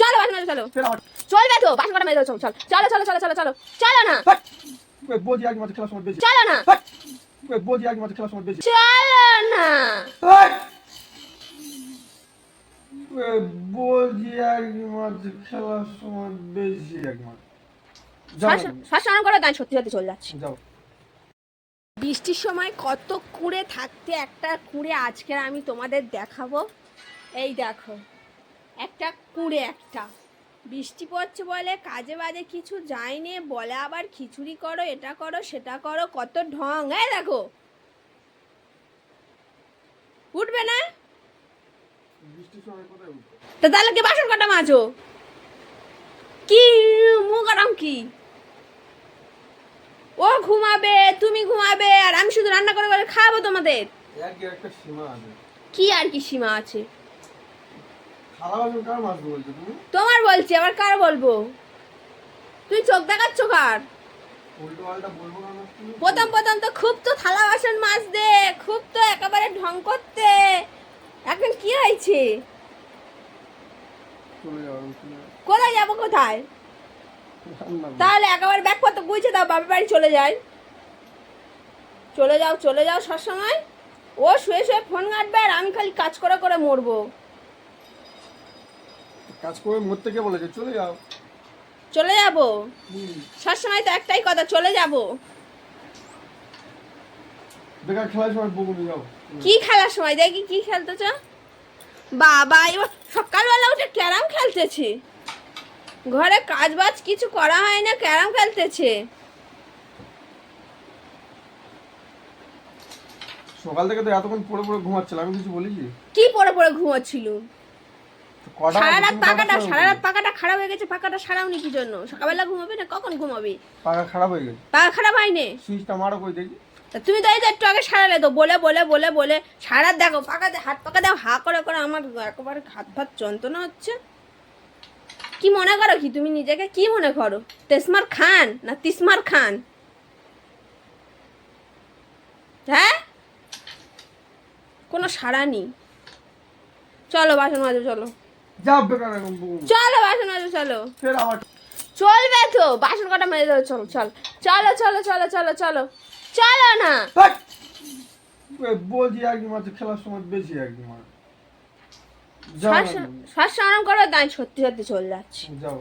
চলো বাসন মাজো চলো। চলবে তো বাসন কটা মেরে দাও, চল চল। চলো চলো চলো চলো না। হাট! ওই বৌদি আগে মাঝে খেলার সময় বেশি। চলো না। বৌদি আগে মাঝে খেলার সময় বেশি। চলো না। বৌদি আগে মাঝে খেলার সময় বেশি এক শ্বাস স্নান করে সত্যি সত্যি চলে যাচ্ছে। যাও। বৃষ্টির সময় কত কুড়ে থাকতে একটা কুড়ে আজকের আমি তোমাদের দেখাবো। এই দেখো। একটা কুড়ে একটা। বৃষ্টি পড়ছে বলে কাজে বাজে কিছু যায়নি বলে আবার খিচুড়ি করো এটা করো সেটা করো কত ঢং হ্যাঁ দেখো। উঠবে না? তো তাহলে কি বাসন কটা মাজো? কি মুখ আরাম কি? ও ঘুমাবে তুমি ঘুমাবে আর আমি শুধু রান্না করে করে খাব তোমাদের। কি আর কি সীমা আছে থালা বাসন কার মাছবো বলছো তুমি তোমার বলছি, আবার কার বলব? তুই চোখ দেখাচ্ছ কার? প্রথম প্রথম তো খুব তো থালা বাসন মাজতে, খুব তো একেবারে ঢং করতে। এখন কি হয়েছে? কোথায় যাব কোথায়? তাহলে একেবারে ব্যাগপত্র গুইছে দাও, বাপের বাড়ি চলে যায়। চলে যাও চলে যাও সবসময়। ও শুয়ে শুয়ে ফোন ঘাটবে আর আমি খালি কাজ করে করে মরবো। কাজ করে মরতে কে বলেছে চলে যাও। চলে যাব। সবসময় তো একটাই কথা চলে যাব? বেকার খেলার সময় বকুনি যাও। কি খেলার সময়? দেখি কি খেলতেছ বাবা এবার সকালবেলা উঠে ক্যারাম খেলতেছে। ঘরে কাজ বাজ কিছু করা হয় না ক্যারাম খেলতেছে। সকাল থেকে তো এতক্ষণ পড়ে পড়ে ঘুমাচ্ছিলাম আমি কিছু বলেছি কি পরে পরে ঘুমাচ্ছিল? সারা রাত তুমি পাকাটা কটার সারা রাত পাকাটা খারাপ হয়ে গেছে পাকাটা সারাওনি কি জন্য? সকালবেলা ঘুমাবে না কখন ঘুমাবে? পাকা খারাপ হয়ে গেছে। পাকা খারাপ হয়নি? সুইচটা মারো কই দেখি। তুমি তো এই যে একটু আগে সারালে তো বলে বলে বলে বলে সারা দেখো পাকা দে হাত পাকা দাও হা করে করে আমার একেবারে হাত ভাত যন্ত্রণা হচ্ছে। কি মনে করো কি তুমি নিজেকে? কি মনে করো? তেসমার খান না তিসমার খান? হ্যাঁ? কোনো সাড়া নেই। চলো বাসন মাঝে চলো। বেকার চলো বাসন মাজো চলো। ফের চলবে তো বাসন কটা মেরে দেবো? চলো চল। চলো চলো চলো চলো চলো। চলো না। বলছি একদিন মাঝে খেলার সময় বেশি একদিন শ্বাস আরাম করো তাই সত্যি সত্যি চলে যাচ্ছে। যাও।